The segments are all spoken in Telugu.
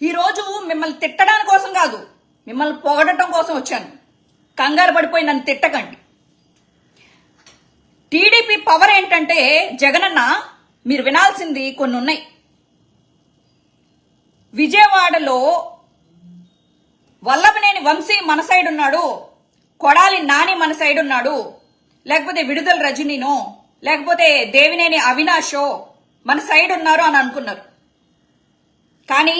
ఈరోజు మిమ్మల్ని తిట్టడానికి కోసం కాదు మిమ్మల్ని పొగడటం కోసం వచ్చాను. కంగారు పడిపోయి నన్ను తిట్టకండి. టీడీపీ పవర్ ఏంటంటే జగనన్న మీరు వినాల్సింది కొన్ని ఉన్నాయి విజయవాడలో వల్లభనేని వంశీ మన సైడ్ ఉన్నాడు కొడాలి నాని మన సైడ్ ఉన్నాడు లేకపోతే విడుదల రజనీనో లేకపోతే దేవినేని అవినాషో మన సైడ్ ఉన్నారు అని అనుకున్నారు. కానీ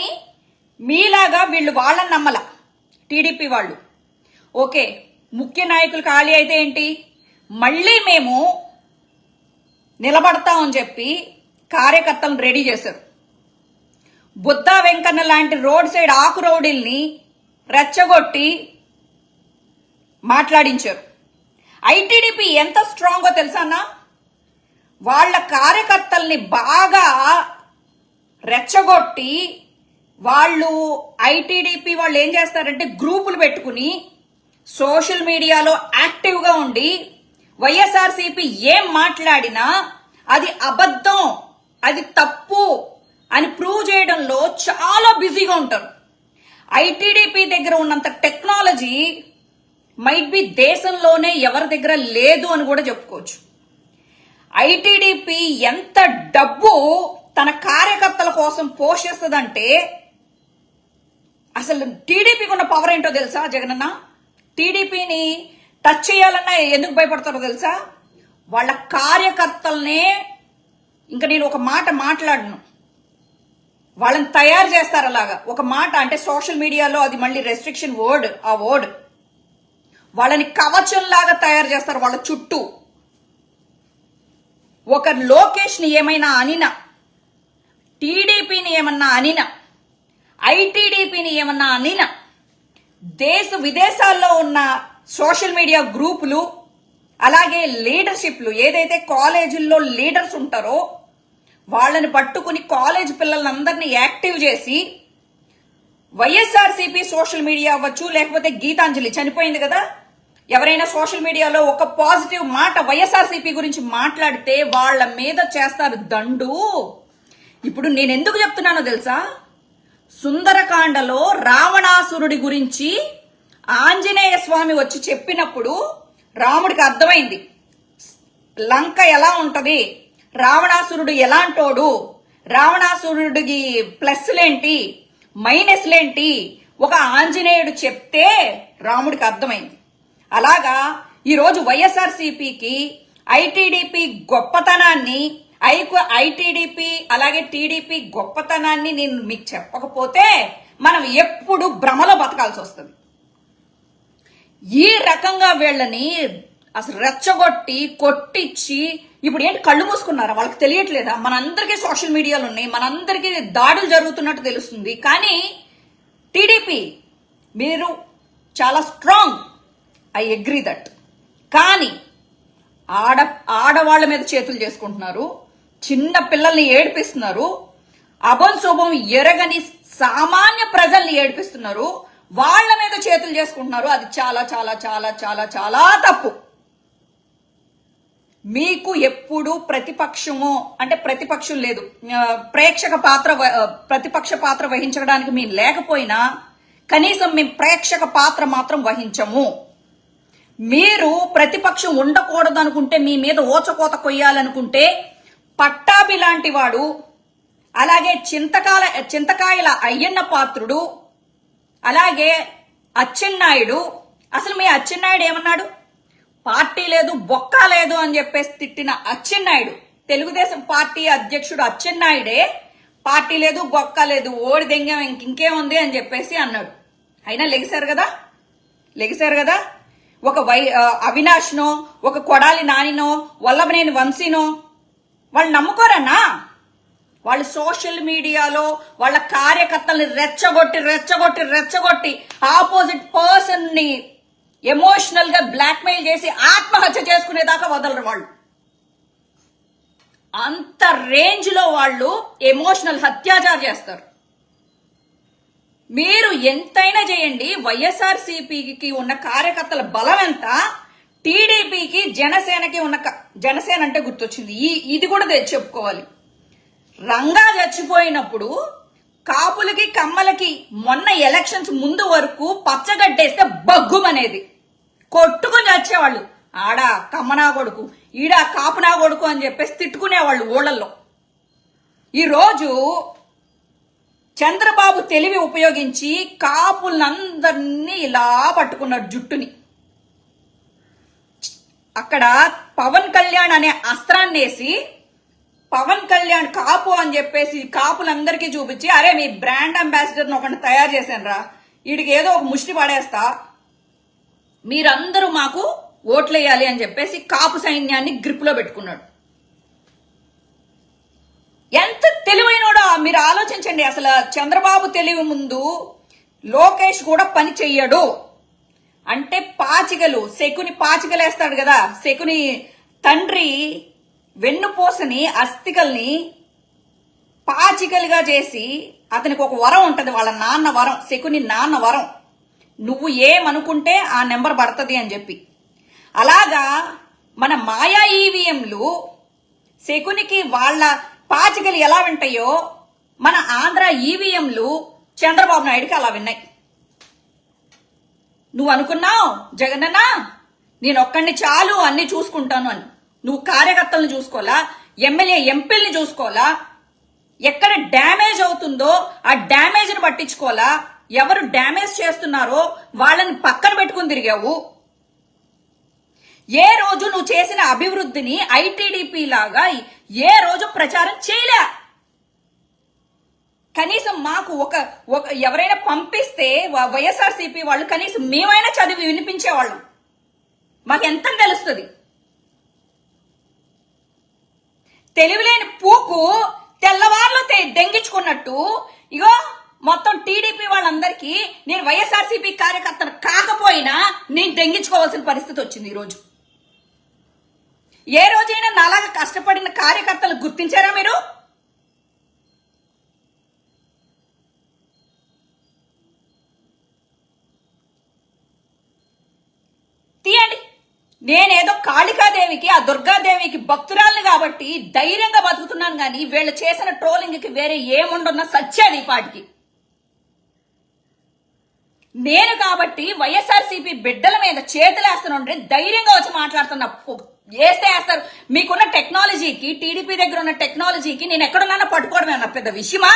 మీలాగా వీళ్ళు వాళ్ళని నమ్మల. టీడీపీ వాళ్ళు. ఓకే ముఖ్య నాయకులు ఖాళీ అయితే ఏంటి? మళ్ళీ మేము నిలబడతామని చెప్పి కార్యకర్తలను రెడీ చేశారు. బుద్ధా వెంకన్న లాంటి రోడ్ సైడ్ ఆకు రౌడీల్ని రెచ్చగొట్టి మాట్లాడించారు. ఐటీడీపీ ఎంత స్ట్రాంగో తెలుసా వాళ్ళ కార్యకర్తల్ని బాగా రెచ్చగొట్టి వాళ్ళు ఐటీడీపీ వాళ్ళు ఏం చేస్తారంటే గ్రూపులు పెట్టుకుని సోషల్ మీడియాలో యాక్టివ్గా ఉండి వైఎస్ఆర్సీపీ ఏం మాట్లాడినా అది అబద్ధం అది తప్పు అని ప్రూవ్ చేయడంలో చాలా బిజీగా ఉంటారు. ఐటీడీపీ దగ్గర ఉన్నంత టెక్నాలజీ మైట్ బి దేశంలోనే ఎవరి దగ్గర లేదు అని కూడా చెప్పుకోవచ్చు. ఐటీడీపీ ఎంత డబ్బు తన కార్యకర్తల కోసం పోషిస్తుందంటే అసలు టీడీపీకి ఉన్న పవర్ ఏంటో తెలుసా జగనన్న? టీడీపీని టచ్ చేయాలన్నా ఎందుకు భయపడతారో తెలుసా? వాళ్ళ కార్యకర్తలనే ఇంకా నేను ఒక మాట మాట్లాడను. వాళ్ళని తయారు చేస్తారు అలాగా. ఒక మాట అంటే సోషల్ మీడియాలో అది మళ్ళీ రెస్ట్రిక్షన్ వర్డ్ ఆ వర్డ్ వాళ్ళని కవచంలాగా తయారు చేస్తారు వాళ్ళ చుట్టూ. ఒక లోకేష్ని ఏమైనా అనినా టీడీపీని ఏమన్నా అనినా ఐటీడీపీని ఏమన్నా అనినా? దేశ విదేశాల్లో ఉన్న సోషల్ మీడియా గ్రూపులు అలాగే లీడర్షిప్లు ఏదైతే కాలేజీల్లో లీడర్స్ ఉంటారో వాళ్ళని పట్టుకుని కాలేజ్ పిల్లలందరినీ యాక్టివ్ చేసి వైఎస్ఆర్సీపీ సోషల్ మీడియా అవ్వచ్చు లేకపోతే గీతాంజలి చనిపోయింది కదా? ఎవరైనా సోషల్ మీడియాలో ఒక పాజిటివ్ మాట వైఎస్ఆర్సీపీ గురించి మాట్లాడితే వాళ్ళ మీద చేస్తారు దండు. ఇప్పుడు నేను ఎందుకు చెప్తున్నానో తెలుసా? సుందరకాండలో రావణాసురుడి గురించి ఆంజనేయ స్వామి వచ్చి చెప్పినప్పుడు రాముడికి అర్థమైంది. లంక ఎలా ఉంటది? రావణాసురుడు ఎలాంటోడు? రావణాసురుడికి ప్లస్లేంటి? మైనస్లేంటి? ఒక ఆంజనేయుడు చెప్తే రాముడికి అర్థమైంది. అలాగా ఈరోజు వైఎస్ఆర్సీపీకి ఐటీడీపీ గొప్పతనాన్ని ఐకు ఐటీడీపీ అలాగే టీడీపీ గొప్పతనాన్ని నేను మీకు చెప్పకపోతే మనం ఎప్పుడు భ్రమలో బతకాల్సి వస్తుంది. ఈ రకంగా వీళ్ళని అసలు రెచ్చగొట్టి కొట్టించి ఇప్పుడు ఏంటి కళ్ళు మూసుకున్నారా? వాళ్ళకి తెలియట్లేదా? మనందరికీ సోషల్ మీడియాలు ఉన్నాయి మనందరికీ దాడులు జరుగుతున్నట్టు తెలుస్తుంది. కానీ టీడీపీ మీరు చాలా స్ట్రాంగ్. I agree that. కానీ ఆడ ఆడవాళ్ళ మీద చేతులు చేసుకుంటున్నారు. చిన్న పిల్లల్ని ఏడిపిస్తున్నారు. అభం శుభం ఎరగని సామాన్య ప్రజల్ని ఏడిపిస్తున్నారు. వాళ్ళ మీద చేతులు చేసుకుంటున్నారు. అది చాలా చాలా చాలా చాలా చాలా తప్పు. మీకు ఎప్పుడు ప్రతిపక్షము అంటే ప్రతిపక్షం లేదు. ప్రేక్షక పాత్ర ప్రతిపక్ష పాత్ర వహించడానికి మేము లేకపోయినా కనీసం మేము ప్రేక్షక పాత్ర మాత్రం వహించము. మీరు ప్రతిపక్షం ఉండకూడదు అనుకుంటే మీ మీద ఓచకోత కొయ్యాలనుకుంటే పట్టాభి లాంటి వాడు అలాగే చింతకాల చింతకాయల అయ్యన్న పాత్రుడు అలాగే అచ్చెన్నాయుడు. అసలు మీ అచ్చెన్నాయుడు ఏమన్నాడు? పార్టీ లేదు బొక్క లేదు అని చెప్పేసి తిట్టిన అచ్చెన్నాయుడు. తెలుగుదేశం పార్టీ అధ్యక్షుడు అచ్చెన్నాయుడే పార్టీ లేదు బొక్క లేదు ఓడి దెంగం ఇంక ఇంకేముంది అని చెప్పేసి అన్నాడు. అయినా లెగిశారు కదా? లెగిశారు కదా? ఒక వై అవినాష్నో ఒక కొడాలి నానినో వల్లభనేని వంశీనో వాళ్ళు నమ్ముకోరన్నా? వాళ్ళు సోషల్ మీడియాలో వాళ్ళ కార్యకర్తల్ని రెచ్చగొట్టి రెచ్చగొట్టి రెచ్చగొట్టి ఆపోజిట్ పర్సన్ని ఎమోషనల్గా బ్లాక్మెయిల్ చేసి ఆత్మహత్య చేసుకునేదాకా వదలరు వాళ్ళు. అంత రేంజ్లో వాళ్ళు ఎమోషనల్ హత్యాచారం చేస్తారు. మీరు ఎంతైనా చేయండి వైఎస్ఆర్సీపీకి ఉన్న కార్యకర్తల బలం ఎంత టీడీపీకి జనసేనకి ఉన్న జనసేన అంటే గుర్తొచ్చింది. ఈ ఇది కూడా తెచ్చి చెప్పుకోవాలి. రంగా చచ్చిపోయినప్పుడు కాపులకి కమ్మలకి మొన్న ఎలక్షన్స్ ముందు వరకు పచ్చగడ్డేస్తే బగ్గుమనేది. కొట్టుకుని వచ్చేవాళ్ళు ఆడ కమ్మనా కొడుకు ఈడ కాపునా కొడుకు అని చెప్పేసి తిట్టుకునేవాళ్ళు ఊళ్ళల్లో. ఈరోజు చంద్రబాబు తెలివి ఉపయోగించి కాపులందరినీ ఇలా పట్టుకున్నాడు జుట్టుని. అక్కడ పవన్ కళ్యాణ్ అనే అస్త్రాన్ని వేసి పవన్ కళ్యాణ్ కాపు అని చెప్పేసి కాపులందరికీ చూపించి అరే మీ బ్రాండ్ అంబాసిడర్ని ఒకటి తయారు చేశాను రా వీడికి ఏదో ఒక ముష్టి పడేస్తా. మీరందరూ మాకు ఓట్లేయాలి అని చెప్పేసి కాపు సైన్యాన్ని గ్రిప్లో పెట్టుకున్నాడు. ఎంత తెలివైనడో? మీరు ఆలోచించండి. అసలు చంద్రబాబు తెలివి ముందు లోకేష్ కూడా పని చెయ్యడు. అంటే పాచికలు శకుని పాచికలేస్తాడు కదా. శకుని తండ్రి వెన్నుపోసని అస్థికల్ని పాచికలుగా చేసి అతనికి ఒక వరం ఉంటుంది వాళ్ళ నాన్న వరం శకుని నాన్న వరం. నువ్వు ఏమనుకుంటే ఆ నెంబర్ పడుతుంది అని చెప్పి. అలాగా మన మాయా ఈవీఎంలు శకునికి వాళ్ళ పాచికలు ఎలా వింటాయో మన ఆంధ్ర ఈవీఎంలు చంద్రబాబు నాయుడుకి అలా విన్నాయి. నువ్వు అనుకున్నావు జగనన్న? నేను ఒక్కడిని చాలు అన్ని చూసుకుంటాను అని. నువ్వు కార్యకర్తలను చూసుకోవాలా? ఎమ్మెల్యే ఎంపీల్ని చూసుకోవాలా? ఎక్కడ డ్యామేజ్ అవుతుందో ఆ డ్యామేజ్ని పట్టించుకోవాలా? ఎవరు డ్యామేజ్ చేస్తున్నారో వాళ్ళని పక్కన పెట్టుకుని తిరిగావు. ఏ రోజు నువ్వు చేసిన అభివృద్ధిని ఐటీడీపీ లాగా ఏ రోజు ప్రచారం చేయలే. కనీసం మాకు ఒక ఒక ఎవరైనా పంపిస్తే వైఎస్ఆర్సీపీ వాళ్ళు కనీసం మేమైనా చదివి వినిపించేవాళ్ళం. మాకు ఎంత తెలుస్తుంది? తెలివిలేని పూకు తెల్లవార్లు దెంగించుకున్నట్టు ఇగో మొత్తం టీడీపీ వాళ్ళందరికీ నేను వైఎస్ఆర్సీపీ కార్యకర్తను కాకపోయినా నేను దెంగించుకోవాల్సిన పరిస్థితి వచ్చింది ఈరోజు. ఏ రోజైనా నాలాగా కష్టపడిన కార్యకర్తలు గుర్తించారా మీరు? నేనేదో కాళికాదేవికి ఆ దుర్గాదేవికి భక్తురాల్ని కాబట్టి ధైర్యంగా బతుకుతున్నాను కానీ వీళ్ళు చేసిన ట్రోలింగ్కి వేరే ఏముండన్న సత్యాది ఈ పాటికి. నేను కాబట్టి వైఎస్ఆర్సీపీ బిడ్డల మీద చేతులేస్తానంటే ధైర్యంగా వచ్చి మాట్లాడుతున్నా. వేస్తే వేస్తారు. మీకున్న టెక్నాలజీకి టీడీపీ దగ్గర ఉన్న టెక్నాలజీకి నేను ఎక్కడున్నానో పట్టుకోవడమే నా పెద్ద విషయమా?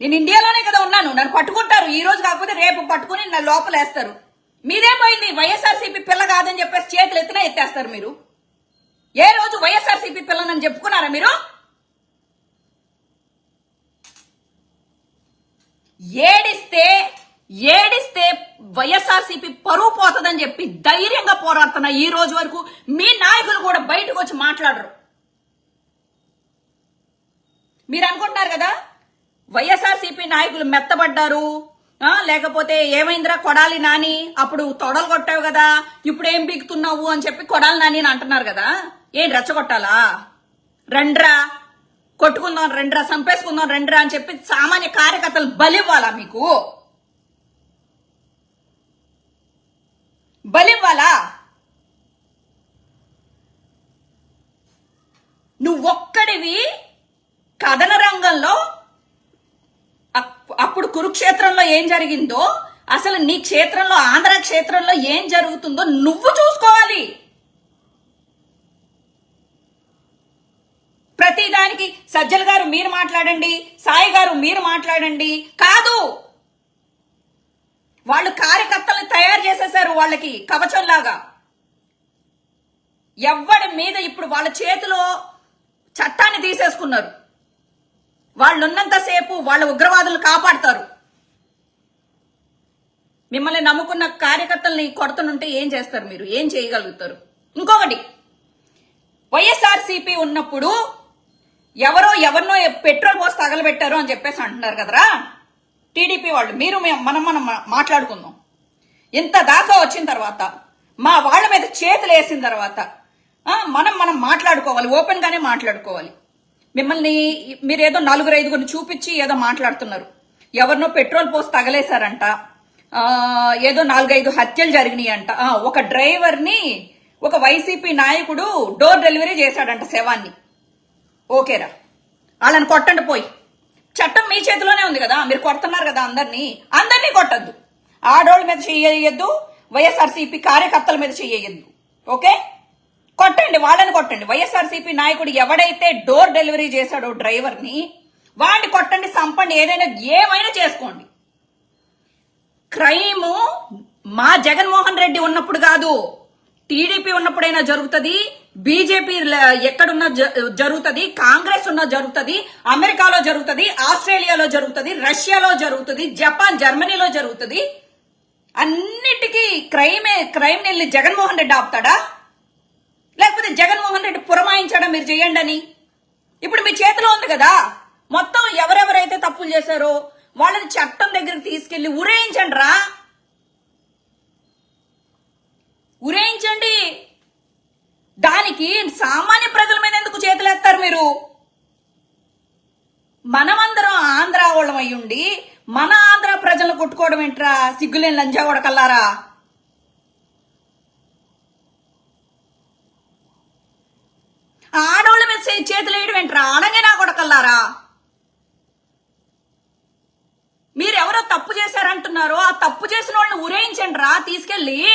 నేను ఇండియాలోనే కదా ఉన్నాను. నన్ను పట్టుకుంటారు. ఈ రోజు కాకపోతే రేపు పట్టుకుని నా లోపలేస్తారు. మీదేం పోయింది వైఎస్ఆర్సీపీ పిల్ల కాదని చెప్పేసి చేతులు ఎత్తినా ఎత్తేస్తారు మీరు? ఏ రోజు వైఎస్ఆర్సీపీ పిల్లనని చెప్పుకున్నారా మీరు? ఏడిస్తే ఏడిస్తే వైఎస్ఆర్సీపీ పరువు పోతుందని చెప్పి ధైర్యంగా పోరాడుతున్న ఈ రోజు వరకు మీ నాయకులు కూడా బయటకు వచ్చి మాట్లాడరు. మీరు అనుకుంటున్నారు కదా? వైఎస్ఆర్సీపీ నాయకులు మెత్తబడ్డారు. లేకపోతే ఏమైందిరా కొడాలి నాని? అప్పుడు తొడలు కొట్టావు కదా ఇప్పుడు ఏం పీకుతున్నావు అని చెప్పి కొడాలి నాని అని అంటున్నారు కదా. ఏం రెచ్చగొట్టాలా? రెండ్రా కొట్టుకుందాం రెండ్రా చంపేసుకుందాం రండ్రా అని చెప్పి సామాన్య కార్యకర్తలు బలివ్వాలా మీకు? బలివ్వాలా? నువ్వొక్కడివి కథన రంగంలో అప్- అప్పుడు క్షేత్రంలో ఏం జరిగిందో అసలు నీ క్షేత్రంలో ఆంధ్ర క్షేత్రంలో ఏం జరుగుతుందో నువ్వు చూసుకోవాలి. ప్రతిదానికి సజ్జల్ గారు మీరు మాట్లాడండి సాయి గారు మీరు మాట్లాడండి. కాదు! వాళ్ళు కార్యకర్తలు తయారు చేసేసారు వాళ్ళకి కవచంలాగా. ఎవ్వడి మీద ఇప్పుడు వాళ్ళ చేతిలో చట్టాన్ని తీసేసుకున్నారు? వాళ్ళు ఉన్నంతసేపు వాళ్ళ ఉగ్రవాదులు కాపాడతారు. మిమ్మల్ని నమ్ముకున్న కార్యకర్తల్ని కొడుతుంటే ఏం చేస్తారు మీరు? ఏం చేయగలుగుతారు? ఇంకొకటి వైఎస్ఆర్సీపీ ఉన్నప్పుడు ఎవరో ఎవరినో పెట్రోల్ పోసి తగలబెట్టారు అని చెప్పేసి అంటున్నారు కదరా? టీడీపీ వాళ్ళు మీరు మేము- మనం మనం మాట్లాడుకుందాం. ఇంత దాకా వచ్చిన తర్వాత మా వాళ్ళ మీద చేతులు వేసిన తర్వాత మనం మనం మాట్లాడుకోవాలి ఓపెన్ గానే మాట్లాడుకోవాలి. మిమ్మల్ని మీరు ఏదో నలుగురు ఐదుగురిని చూపించి ఏదో మాట్లాడుతున్నారు. ఎవరినో పెట్రోల్ పోసి తగలేశారంట. ఏదో నాలుగైదు హత్యలు జరిగినాయి అంట ఒక డ్రైవర్ని ఒక వైసీపీ నాయకుడు డోర్ డెలివరీ చేశాడంట శవాన్ని. ఓకేరా వాళ్ళని కొట్టండి పోయి. చట్టం మీ చేతిలోనే ఉంది కదా మీరు కొడుతున్నారు కదా అందరినీ. అందరినీ కొట్టద్దు. ఆడోళ్ళ మీద చెయ్యొద్దు వైఎస్ఆర్సీపీ కార్యకర్తల మీద చెయ్యొద్దు. ఓకే? కొట్టండి వాళ్ళని కొట్టండి. వైఎస్ఆర్సీపీ నాయకుడు ఎవడైతే డోర్ డెలివరీ చేశాడో డ్రైవర్ని వాడిని కొట్టండి సంపండి ఏదైనా ఏమైనా చేసుకోండి. క్రైమ్ మా జగన్మోహన్ రెడ్డి ఉన్నప్పుడు కాదు టీడీపీ ఉన్నప్పుడైనా జరుగుతుంది బీజేపీ ఎక్కడున్నా జ- జరుగుతుంది కాంగ్రెస్ ఉన్న జరుగుతుంది అమెరికాలో జరుగుతుంది ఆస్ట్రేలియాలో జరుగుతుంది రష్యాలో జరుగుతుంది జపాన్ జర్మనీలో జరుగుతుంది. అన్నిటికీ క్రైమే క్రైమ్ వెళ్ళి జగన్మోహన్ రెడ్డి ఆపుతాడా? లేకపోతే జగన్మోహన్ రెడ్డి పురమాయించడం మీరు చేయండి అని ఇప్పుడు మీ చేతిలో ఉంది కదా. మొత్తం ఎవరెవరైతే తప్పులు చేశారో వాళ్ళని చట్టం దగ్గరికి తీసుకెళ్ళి ఉరేయించండి రా ఉరేయించండి. దానికి సామాన్య ప్రజల మీద ఎందుకు చేతులేస్తారు మీరు? మనమందరం ఆంధ్ర వాళ్ళం అయ్యుండి మన ఆంధ్ర ప్రజలను కొట్టుకోవడం ఏంట్రా? సిగ్గులేని లంజా కొడకల్లారా ఆడవాళ్ళ మీద చేతులు వేయడం ఏంట్రా? ఆడంగా నా కొడకల్లారా रात इसके लिए